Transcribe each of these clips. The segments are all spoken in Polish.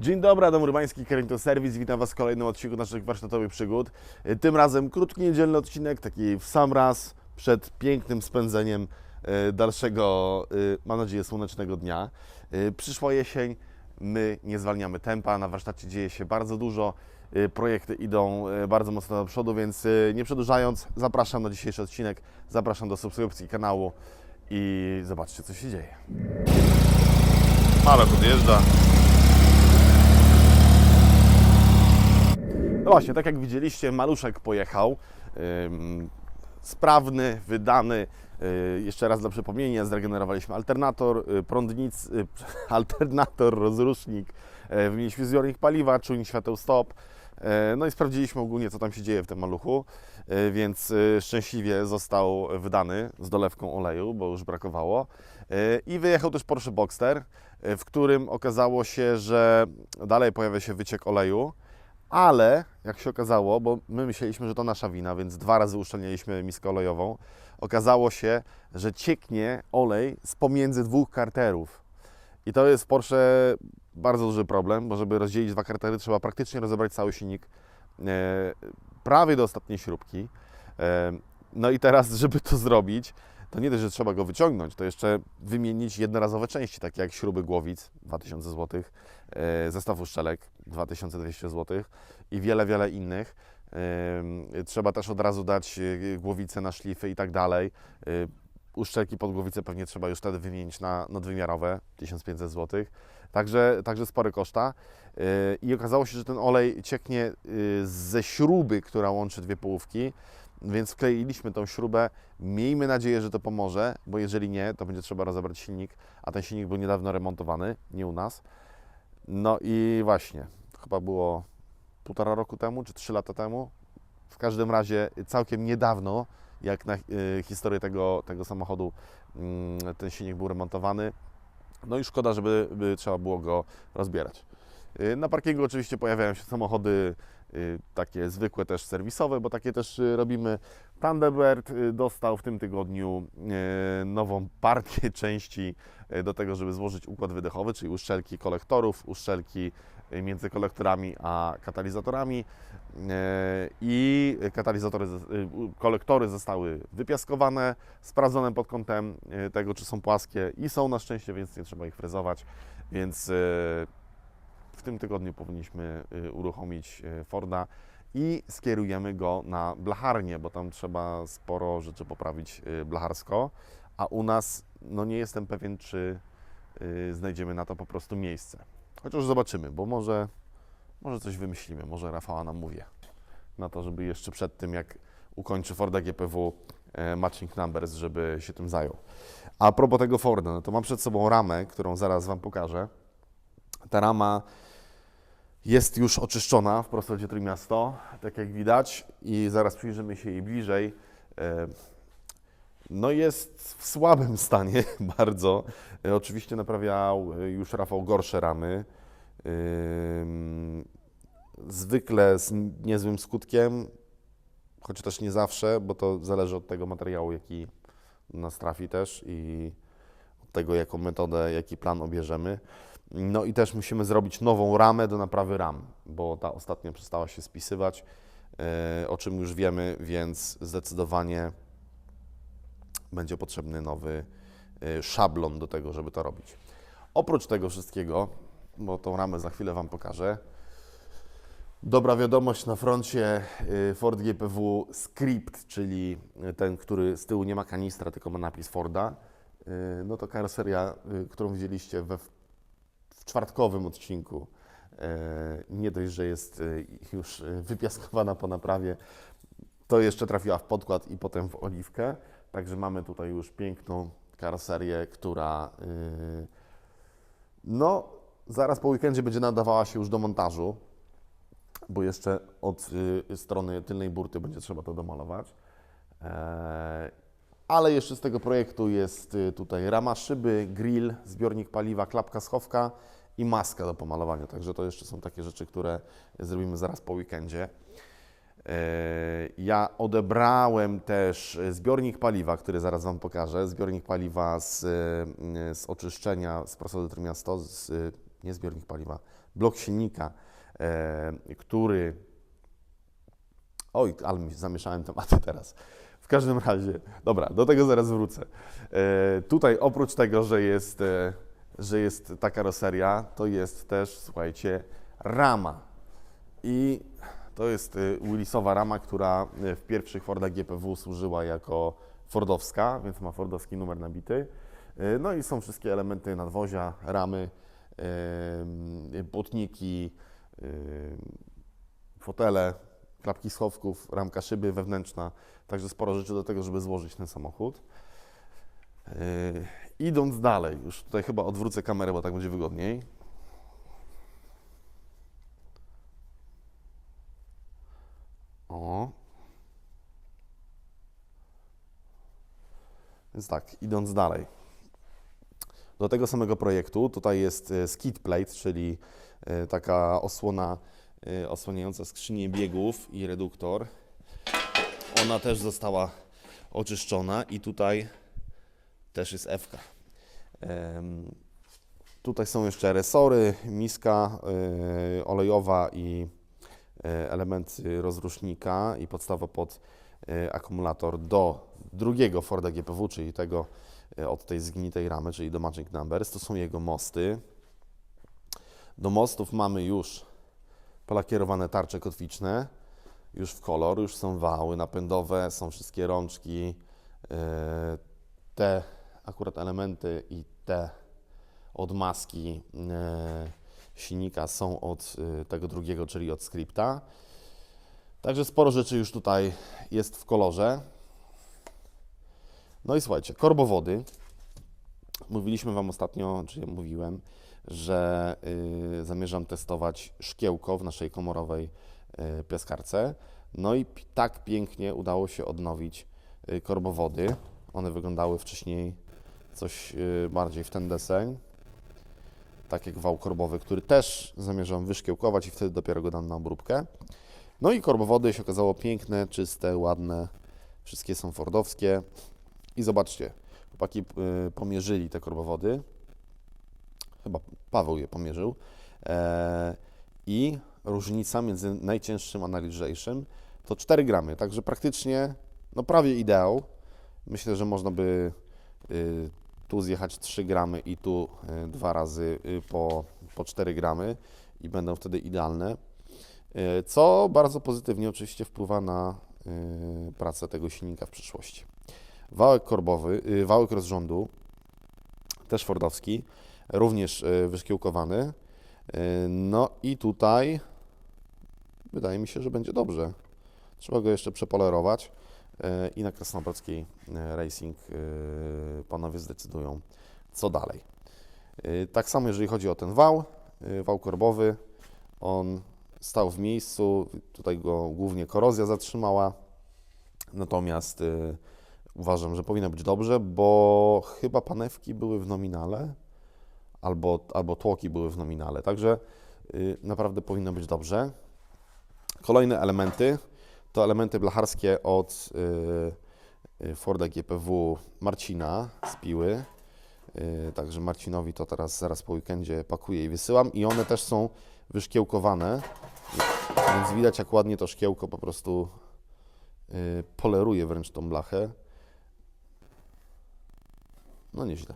Dzień dobry, Adam Urbański, Carrington Service. Witam Was w kolejnym odcinku naszych warsztatowych przygód. Y, Tym razem krótki niedzielny odcinek, taki w sam raz przed pięknym spędzeniem y, dalszego, y, mam nadzieję, słonecznego dnia. Przyszła jesień, my nie zwalniamy tempa, na warsztacie dzieje się bardzo dużo, projekty idą bardzo mocno do przodu, więc nie przedłużając, zapraszam na dzisiejszy odcinek, zapraszam do subskrypcji kanału i zobaczcie, co się dzieje. Ale podjeżdża. No właśnie, tak jak widzieliście, maluszek pojechał. Sprawny, wydany. Y, jeszcze raz dla przypomnienia, zregenerowaliśmy alternator, y, prądnic, y, alternator, rozrusznik, wymieniliśmy zbiornik paliwa, czujnik świateł stop. No i sprawdziliśmy ogólnie, co tam się dzieje w tym maluchu, więc szczęśliwie został wydany z dolewką oleju, bo już brakowało. I wyjechał też Porsche Boxster, w którym okazało się, że dalej pojawia się wyciek oleju, ale jak się okazało, bo my myśleliśmy, że to nasza wina, więc dwa razy uszczelnialiśmy miskę olejową, okazało się, że cieknie olej z pomiędzy dwóch karterów. I to jest w Porsche bardzo duży problem, bo żeby rozdzielić dwa kartery, trzeba praktycznie rozebrać cały silnik e, prawie do ostatniej śrubki. E, no i teraz, żeby to zrobić, to nie dość, że trzeba go wyciągnąć, to jeszcze wymienić jednorazowe części, takie jak śruby głowic 2000 zł, e, zestaw uszczelek 2200 zł i wiele, wiele innych. E, Trzeba też od razu dać e, głowice na szlify i tak dalej. Uszczelki pod głowicę pewnie trzeba już wtedy wymienić na nadwymiarowe 1500 zł. Także, także spore koszta. I okazało się, że ten olej cieknie ze śruby, która łączy dwie połówki. Więc wkleiliśmy tą śrubę. Miejmy nadzieję, że to pomoże, bo jeżeli nie, to będzie trzeba rozebrać silnik, a ten silnik był niedawno remontowany, nie u nas. No i właśnie, chyba było półtora roku temu, czy trzy lata temu. W każdym razie całkiem niedawno, jak na y, historię tego, tego samochodu, mm, ten silnik był remontowany. No i szkoda, żeby by trzeba było go rozbierać. Y, Na parkingu oczywiście pojawiają się samochody takie zwykłe też serwisowe, bo takie też y, robimy. Thunderbird y, dostał w tym tygodniu y, nową partię części y, do tego, żeby złożyć układ wydechowy, czyli uszczelki kolektorów, uszczelki y, między kolektorami a katalizatorami y, i katalizatory, y, kolektory zostały wypiaskowane, sprawdzone pod kątem y, tego, czy są płaskie i są na szczęście, więc nie trzeba ich frezować, więc y, w tym tygodniu powinniśmy y, uruchomić y, Forda i skierujemy go na blacharnię, bo tam trzeba sporo rzeczy poprawić y, blacharsko, a u nas no nie jestem pewien, czy znajdziemy na to po prostu miejsce. Chociaż zobaczymy, bo może, może coś wymyślimy, może Rafała nam mówi na to, żeby jeszcze przed tym, jak ukończy Forda GPW e, matching numbers, żeby się tym zajął. A propos tego Forda, no to mam przed sobą ramę, którą zaraz Wam pokażę. Ta rama jest już oczyszczona w prostocie Trójmiasto, tak jak widać, i zaraz przyjrzymy się jej bliżej. E, No jest w słabym stanie bardzo. E, Oczywiście naprawiał e, już Rafał gorsze ramy. Zwykle z niezłym skutkiem, choć też nie zawsze, bo to zależy od tego materiału, jaki nas trafi też i od tego, jaką metodę, jaki plan obierzemy. No i też musimy zrobić nową ramę do naprawy ram, bo ta ostatnia przestała się spisywać, e, o czym już wiemy, więc zdecydowanie będzie potrzebny nowy e, szablon do tego, żeby to robić. Oprócz tego wszystkiego, bo tą ramę za chwilę Wam pokażę, dobra wiadomość na froncie y, Ford GPW Script, czyli ten, który z tyłu nie ma kanistra, tylko ma napis Forda. No to karoseria, którą widzieliście we czwartkowym odcinku. E, Nie dość, że jest y, już y, wypiaskowana po naprawie, to jeszcze trafiła w podkład i potem w oliwkę. Także mamy tutaj już piękną karoserię, która no zaraz po weekendzie będzie nadawała się już do montażu, bo jeszcze od strony tylnej burty będzie trzeba to domalować. E, ale jeszcze z tego projektu jest tutaj rama szyby, grill, zbiornik paliwa, klapka schowka i maska do pomalowania. Także to jeszcze są takie rzeczy, które zrobimy zaraz po weekendzie. E, Ja odebrałem też zbiornik paliwa, który zaraz Wam pokażę. Zbiornik paliwa z, y, z oczyszczenia z Prosody Trójmiasto, z y, nie zbiornik paliwa, blok silnika, e, który. Oj, ale mi zamieszałem tematy teraz. W każdym razie, dobra, do tego zaraz wrócę. E, tutaj oprócz tego, że jest, e, że jest ta karoseria, to jest też, słuchajcie, rama. I to jest y, Willisowa rama, która y, w pierwszych Fordach GPW służyła jako Fordowska, więc ma Fordowski numer nabity. Y, No i są wszystkie elementy nadwozia, ramy, błotniki, fotele, klapki schowków, ramka szyby wewnętrzna, także sporo rzeczy do tego, żeby złożyć ten samochód. Yy, idąc dalej, już tutaj chyba odwrócę kamerę, bo tak będzie wygodniej. O. Więc tak, idąc dalej. Do tego samego projektu tutaj jest e, skid plate, czyli e, taka osłona e, osłaniająca skrzynię biegów i reduktor. Ona też została oczyszczona i tutaj też jest F. Tutaj są jeszcze resory, miska e, olejowa i e, elementy rozrusznika i podstawa pod e, akumulator do drugiego Forda GPW, czyli tego od tej zgnitej ramy, czyli do Magic Numbers. To są jego mosty. Do mostów mamy już polakierowane tarcze kotwiczne, już w kolor, już są wały napędowe, są wszystkie rączki. Te akurat elementy i te odmaski e, silnika są od e, tego drugiego, czyli od Scripta. Także sporo rzeczy już tutaj jest w kolorze. No i słuchajcie, korbowody. Mówiliśmy Wam ostatnio, czy mówiłem, że y, zamierzam testować szkiełko w naszej komorowej y, piaskarce. No i tak pięknie udało się odnowić y, korbowody. One wyglądały wcześniej coś y, bardziej w ten deseń. Tak jak wał korbowy, który też zamierzam wyszkiełkować i wtedy dopiero go dam na obróbkę. No i korbowody się okazało piękne, czyste, ładne. Wszystkie są fordowskie. I zobaczcie, chłopaki y, pomierzyli te korbowody. Chyba Paweł je pomierzył. E, I różnica między najcięższym a najlżejszym to 4 gramy. Także praktycznie, no prawie ideał. Myślę, że można by tu zjechać 3 gramy i tu y, dwa razy y, po, po 4 gramy i będą wtedy idealne. Y, Co bardzo pozytywnie oczywiście wpływa na y, pracę tego silnika w przyszłości. Wałek korbowy, y, wałek rozrządu, też fordowski, również y, wyszkiełkowany. Y, No i tutaj wydaje mi się, że będzie dobrze. Trzeba go jeszcze przepolerować y, i na Krasnobrodzkiej y, Racing y, panowie zdecydują, co dalej. Tak samo jeżeli chodzi o ten wał, wał korbowy, on stał w miejscu, tutaj go głównie korozja zatrzymała, natomiast uważam, że powinno być dobrze, bo chyba panewki były w nominale, albo, albo tłoki były w nominale, także naprawdę powinno być dobrze. Kolejne elementy to elementy blacharskie od y, y, Forda GPW Marcina z Piły. Y, Także Marcinowi to teraz zaraz po weekendzie pakuję i wysyłam. I one też są wyszkiełkowane, więc widać jak ładnie to szkiełko po prostu poleruje wręcz tą blachę. No nieźle.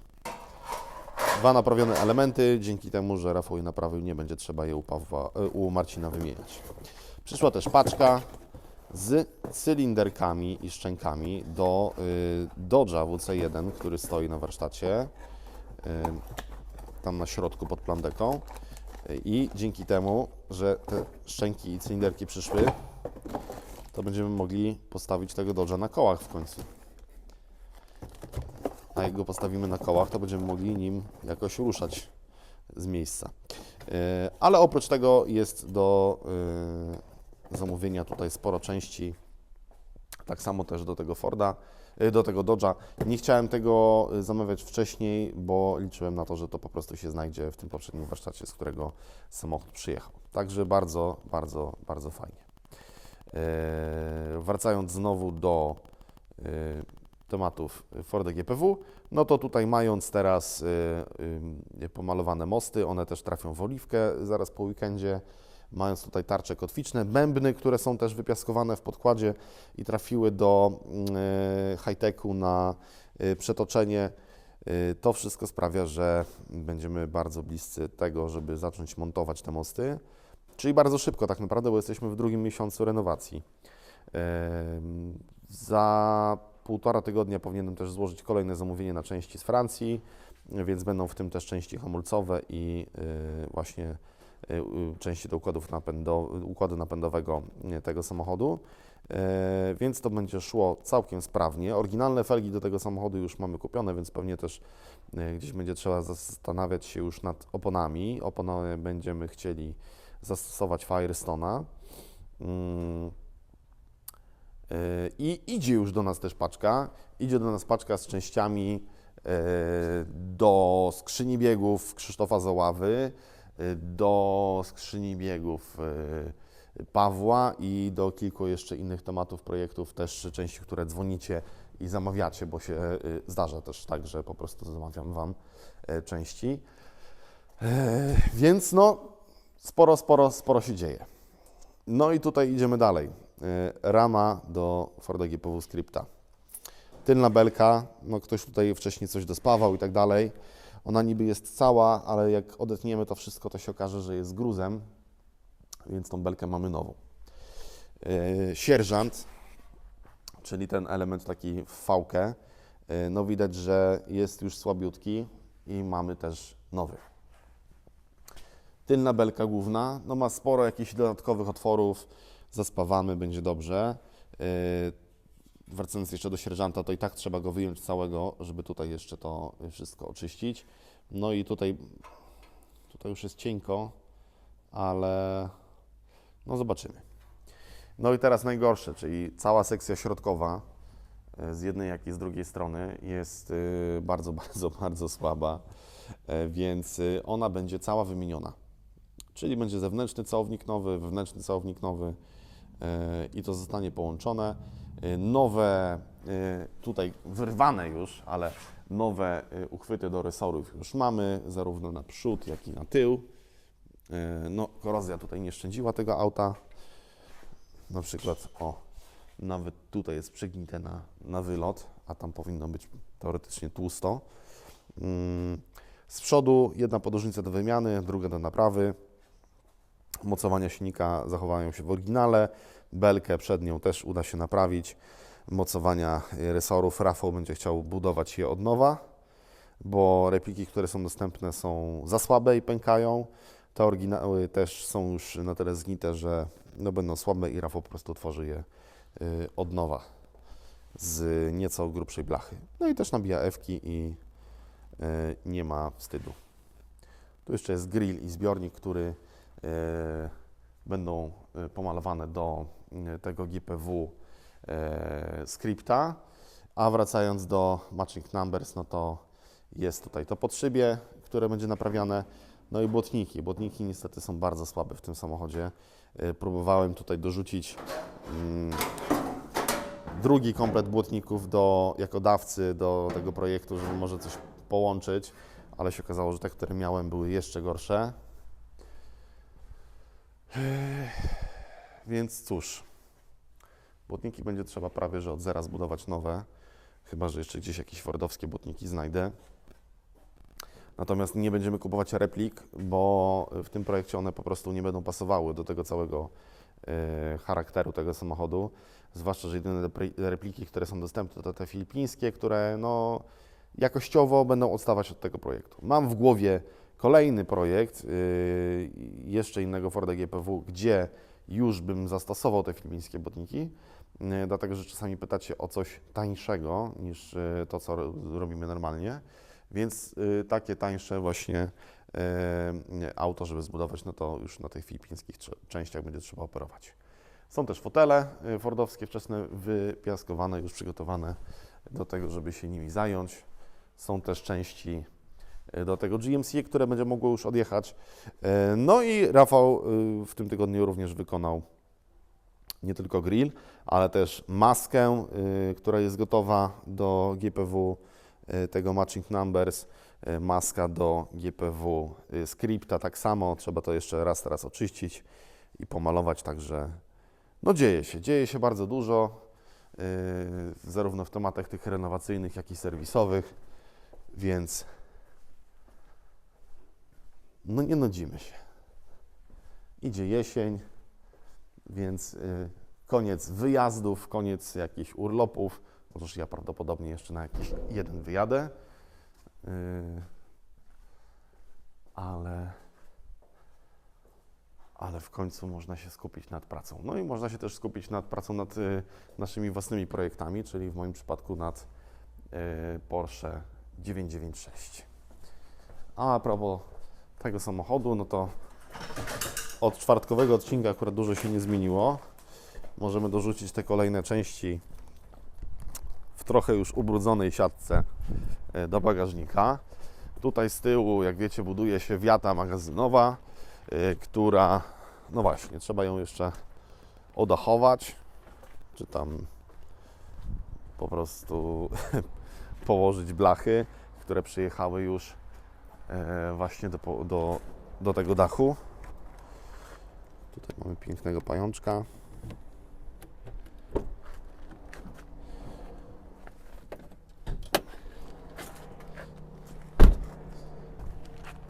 Dwa naprawione elementy, dzięki temu, że Rafał je naprawił, nie będzie trzeba je u, Pawła, u Marcina wymieniać. Przyszła też paczka z cylinderkami i szczękami do y, Dodge'a WC1, który stoi na warsztacie, y, tam na środku pod plandeką. I dzięki temu, że te szczęki i cylinderki przyszły, to będziemy mogli postawić tego Dodge'a na kołach w końcu. A jak go postawimy na kołach, to będziemy mogli nim jakoś ruszać z miejsca. Y, Ale oprócz tego jest do y, zamówienia tutaj sporo części. Tak samo też do tego Forda, y, do tego Dodge'a. Nie chciałem tego y, zamawiać wcześniej, bo liczyłem na to, że to po prostu się znajdzie w tym poprzednim warsztacie, z którego samochód przyjechał. Także bardzo, bardzo, bardzo fajnie. E, Wracając znowu do, tematów Forda GPW, no to tutaj mając teraz y, y, pomalowane mosty, one też trafią w oliwkę zaraz po weekendzie, mając tutaj tarcze kotwiczne, bębny, które są też wypiaskowane w podkładzie i trafiły do y, high-techu na y, przetoczenie, y, to wszystko sprawia, że będziemy bardzo bliscy tego, żeby zacząć montować te mosty, czyli bardzo szybko tak naprawdę, bo jesteśmy w drugim miesiącu renowacji. Za półtora tygodnia powinienem też złożyć kolejne zamówienie na części z Francji, więc będą w tym też części hamulcowe i właśnie części do układów układu napędowego y, tego samochodu. E, Więc to będzie szło całkiem sprawnie. Oryginalne felgi do tego samochodu już mamy kupione, więc pewnie też y, gdzieś będzie trzeba zastanawiać się już nad oponami. Opony będziemy chcieli zastosować Firestone'a. Mm. I idzie już do nas też paczka. Idzie do nas paczka z częściami do skrzyni biegów Krzysztofa Załawy, do skrzyni biegów yy, Pawła i do kilku jeszcze innych tematów, projektów, też części, które dzwonicie i zamawiacie, bo się yy, zdarza też tak, że po prostu zamawiam Wam części. Więc no, sporo, sporo, sporo się dzieje. No i tutaj idziemy dalej. Y, Rama do Forda GPW Scripta. Tylna belka, no ktoś tutaj wcześniej coś dospawał i tak dalej. Ona niby jest cała, ale jak odetniemy to wszystko, to się okaże, że jest gruzem, więc tą belkę mamy nową. Y, Sierżant, czyli ten element taki w fałkę, y, no widać, że jest już słabiutki i mamy też nowy. Tylna belka główna, no ma sporo jakichś dodatkowych otworów, zaspawamy, będzie dobrze. Yy, wracając jeszcze do sierżanta, to i tak trzeba go wyjąć całego, żeby tutaj jeszcze to wszystko oczyścić. No i tutaj, tutaj już jest cienko, ale no zobaczymy. No i teraz najgorsze, czyli cała sekcja środkowa yy, z jednej jak i z drugiej strony jest yy, bardzo, bardzo, bardzo słaba, yy, więc ona będzie cała wymieniona. Czyli będzie zewnętrzny całownik nowy, wewnętrzny całownik nowy i to zostanie połączone. Yy, Nowe, yy, tutaj wyrwane już, ale nowe yy, uchwyty do resorów już mamy, zarówno na przód, jak i na tył. No, korozja tutaj nie szczędziła tego auta. Na przykład, o, nawet tutaj jest przegnite na, na wylot, a tam powinno być teoretycznie tłusto. Mm, Z przodu jedna podróżnica do wymiany, druga do naprawy. Mocowania silnika zachowają się w oryginale. Belkę przednią też uda się naprawić. Mocowania resorów Rafał będzie chciał budować je od nowa, bo repliki, które są dostępne są za słabe i pękają. Te oryginały też są już na tyle zgnite, że no będą słabe i Rafał po prostu tworzy je y, od nowa z nieco grubszej blachy. No i też nabija ewki i y, nie ma wstydu. Tu jeszcze jest grill i zbiornik, który będą e, pomalowane do e, tego GPW e, scripta. A wracając do matching numbers, no to jest tutaj to podszybie, które będzie naprawiane. No i błotniki. Błotniki niestety są bardzo słabe w tym samochodzie. E, Próbowałem tutaj dorzucić mm, drugi komplet błotników do, jako dawcy do tego projektu, żeby może coś połączyć, ale się okazało, że te, które miałem, były jeszcze gorsze. Więc cóż, błotniki będzie trzeba prawie że od zera zbudować nowe, chyba że jeszcze gdzieś jakieś fordowskie błotniki znajdę. Natomiast nie będziemy kupować replik, bo w tym projekcie one po prostu nie będą pasowały do tego całego e, charakteru tego samochodu. Zwłaszcza, że jedyne repli- repliki, które są dostępne, to te filipińskie, które no, jakościowo będą odstawać od tego projektu. Mam w głowie kolejny projekt yy, jeszcze innego Forda GPW, gdzie już bym zastosował te filipińskie botniki, yy, dlatego że czasami pytacie o coś tańszego niż yy, to, co ro- robimy normalnie, więc takie tańsze właśnie auto, żeby zbudować, no to już na tych filipińskich częściach będzie trzeba operować. Są też fotele y, fordowskie wczesne, wypiaskowane, już przygotowane do tego, żeby się nimi zająć. Są też części y, do tego GMC, które będzie mogło już odjechać. Y, No i Rafał y, w tym tygodniu również wykonał nie tylko grill, ale też maskę, która jest gotowa do GPW tego matching numbers, maska do GPW scripta tak samo, trzeba to jeszcze raz teraz oczyścić i pomalować, także no dzieje się, dzieje się bardzo dużo, zarówno w tematach tych renowacyjnych, jak i serwisowych, więc no nie nudzimy się. Idzie jesień, więc y, koniec wyjazdów, koniec jakichś urlopów. Chociaż ja prawdopodobnie jeszcze na jakiś jeden wyjadę. Y, ale, ale w końcu można się skupić nad pracą. No i można się też skupić nad pracą nad y, naszymi własnymi projektami, czyli w moim przypadku nad Porsche 996. A propos tego samochodu, no to od czwartkowego odcinka akurat dużo się nie zmieniło. Możemy dorzucić te kolejne części w trochę już ubrudzonej siatce e, do bagażnika. Tutaj z tyłu, jak wiecie, buduje się wiata magazynowa, e, która, no właśnie, trzeba ją jeszcze odachować, czy tam po prostu położyć blachy, które przyjechały już właśnie do, do, do tego dachu. Tutaj mamy pięknego pajączka.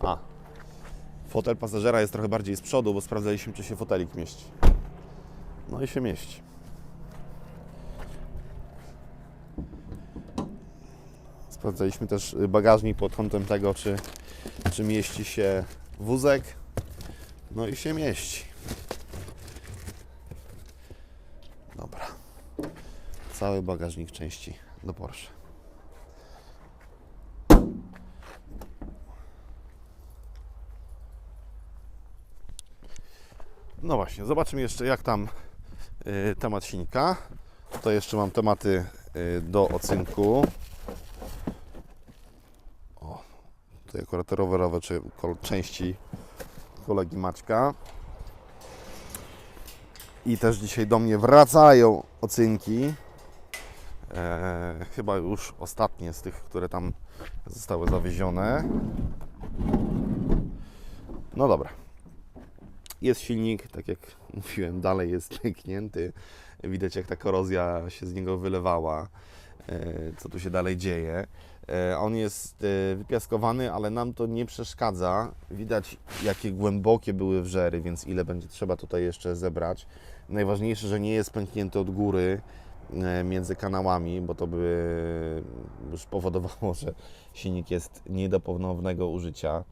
A, fotel pasażera jest trochę bardziej z przodu, bo sprawdzaliśmy, czy się fotelik mieści. No i się mieści. Sprawdzaliśmy też y, bagażnik pod kątem tego, czy, czy mieści się wózek. No i się mieści. Dobra. Cały bagażnik części do Porsche. No właśnie, zobaczymy jeszcze jak tam y, temat silnika. Tutaj jeszcze mam tematy y, do ocynku. O, tutaj akurat rowerowe czy części kolegi Maćka. I też dzisiaj do mnie wracają ocynki. E, chyba już ostatnie z tych, które tam zostały zawiezione. No dobra. Jest silnik, tak jak mówiłem, dalej jest pęknięty. Widać jak ta korozja się z niego wylewała, e, co tu się dalej dzieje. E, On jest e, wypiaskowany, ale nam to nie przeszkadza. Widać jakie głębokie były wrzery, więc ile będzie trzeba tutaj jeszcze zebrać. Najważniejsze, że nie jest pęknięty od góry e, między kanałami, bo to by już powodowało, że silnik jest nie do ponownego użycia.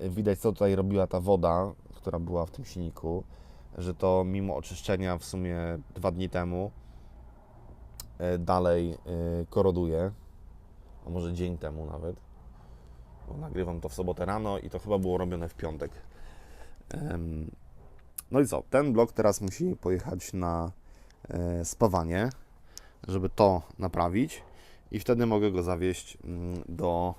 Widać, co tutaj robiła ta woda, która była w tym silniku, że to mimo oczyszczenia w sumie dwa dni temu dalej koroduje, a może dzień temu nawet. Bo nagrywam to w sobotę rano i to chyba było robione w piątek. No i co? Ten blok teraz musi pojechać na e, spawanie, żeby to naprawić i wtedy mogę go zawieźć mm, do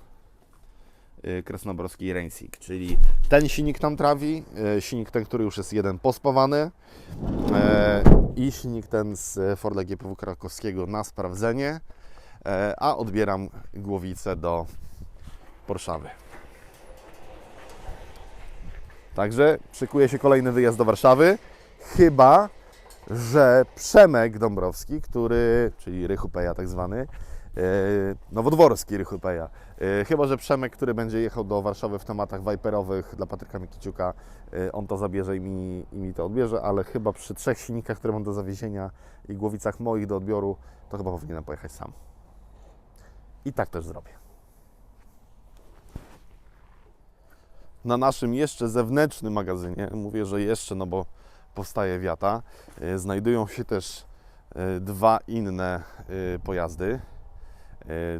y, Kresnoborskiej Racing, czyli ten silnik tam trawi, y, silnik ten, który już jest jeden pospawany e, i silnik ten z Forda GPW krakowskiego na sprawdzenie, e, a odbieram głowicę do Warszawy. Także szykuje się kolejny wyjazd do Warszawy, chyba, że Przemek Dąbrowski, który, czyli Rychupeja tak zwany, e, nowodworski Rychupeja, e, chyba, że Przemek, który będzie jechał do Warszawy w tematach Viperowych dla Patryka Mikiciuka, e, on to zabierze i mi, i mi to odbierze, ale chyba przy trzech silnikach, które mam do zawiezienia i głowicach moich do odbioru, to chyba powinienem pojechać sam. I tak też zrobię. Na naszym jeszcze zewnętrznym magazynie, mówię, że jeszcze, no bo powstaje wiata, e, znajdują się też e, dwa inne e, pojazdy,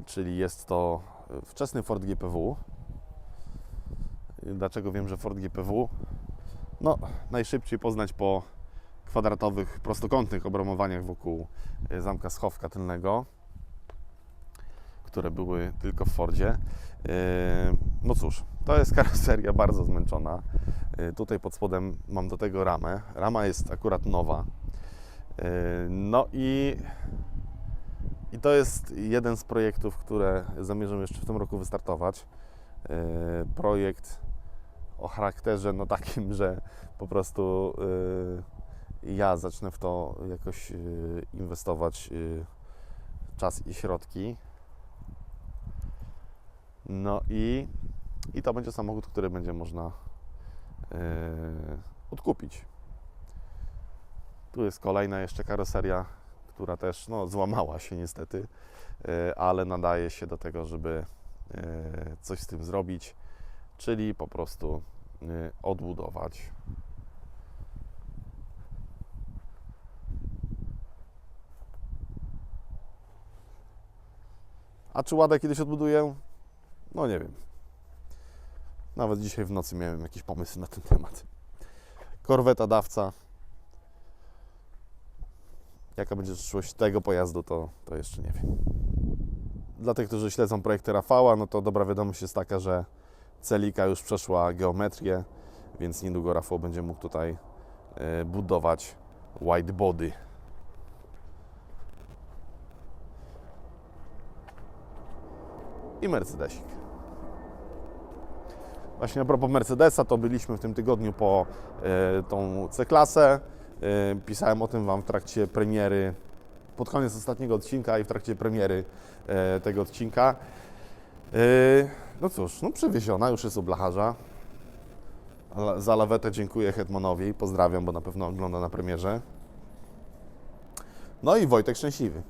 czyli jest to wczesny Ford GPW. Dlaczego wiem, że Ford GPW? No, najszybciej poznać po kwadratowych, prostokątnych obramowaniach wokół zamka schowka tylnego, które były tylko w Fordzie. E, No cóż, to jest karoseria bardzo zmęczona. E, Tutaj pod spodem mam do tego ramę. Rama jest akurat nowa. No i, i to jest jeden z projektów, które zamierzam jeszcze w tym roku wystartować. Projekt o charakterze no takim, że po prostu ja zacznę w to jakoś inwestować czas i środki. No i, i to będzie samochód, który będzie można yy, odkupić. Tu jest kolejna jeszcze karoseria, która też no, złamała się niestety, yy, ale nadaje się do tego, żeby yy, coś z tym zrobić, czyli po prostu yy, odbudować. A czy ładę kiedyś odbuduję? No nie wiem. Nawet dzisiaj w nocy miałem jakiś pomysł na ten temat. Korweta dawca. Jaka będzie przyszłość tego pojazdu, to, to jeszcze nie wiem. Dla tych, którzy śledzą projekty Rafała, no to dobra wiadomość jest taka, że Celika już przeszła geometrię, więc niedługo Rafał będzie mógł tutaj e, budować white body. I Mercedesik. Właśnie a propos Mercedesa, to byliśmy w tym tygodniu po e, tą C-klasę. E, pisałem o tym Wam w trakcie premiery, pod koniec ostatniego odcinka i w trakcie premiery e, tego odcinka. No cóż, no przywieziona, już jest u blacharza. La- Za lawetę dziękuję Hetmanowi, pozdrawiam, bo na pewno ogląda na premierze. No i Wojtek szczęśliwy.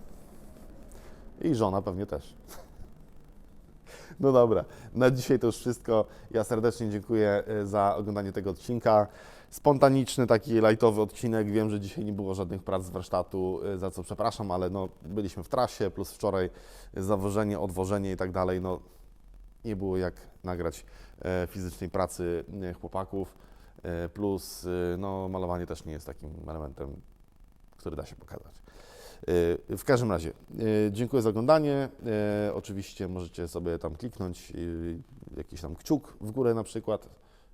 I żona pewnie też. No dobra, na dzisiaj to już wszystko. Ja serdecznie dziękuję e, za oglądanie tego odcinka. Spontaniczny, taki lightowy odcinek. Wiem, że dzisiaj nie było żadnych prac z warsztatu, e, za co przepraszam, ale no, byliśmy w trasie, plus wczoraj zawożenie, odwożenie i tak dalej. No, nie było jak nagrać e, fizycznej pracy chłopaków, plus no, malowanie też nie jest takim elementem, który da się pokazać. E, W każdym razie, e, dziękuję za oglądanie. E, Oczywiście możecie sobie tam kliknąć jakiś tam kciuk w górę na przykład,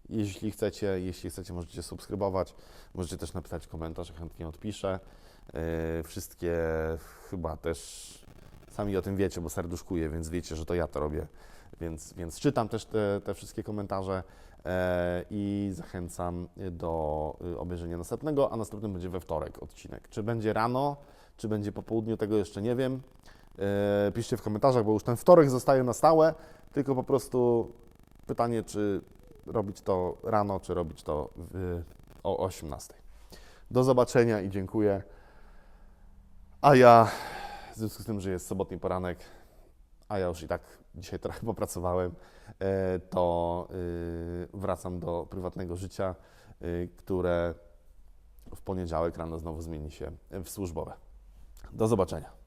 jeśli chcecie. Jeśli chcecie, możecie subskrybować. Możecie też napisać komentarz, chętnie odpiszę. Wszystkie chyba też sami o tym wiecie, bo serduszkuję, więc wiecie, że to ja to robię. Więc, więc czytam też te, te wszystkie komentarze i zachęcam do obejrzenia następnego, a następny będzie we wtorek odcinek. Czy będzie rano, czy będzie po południu, tego jeszcze nie wiem. E, piszcie w komentarzach, bo już ten wtorek zostaje na stałe, tylko po prostu pytanie, czy robić to rano, czy robić to w, o 18. Do zobaczenia i dziękuję. A ja, w związku z tym, że jest sobotni poranek, a ja już i tak dzisiaj trochę popracowałem, e, to y, wracam do prywatnego życia, y, które w poniedziałek rano znowu zmieni się w służbowe. Do zobaczenia.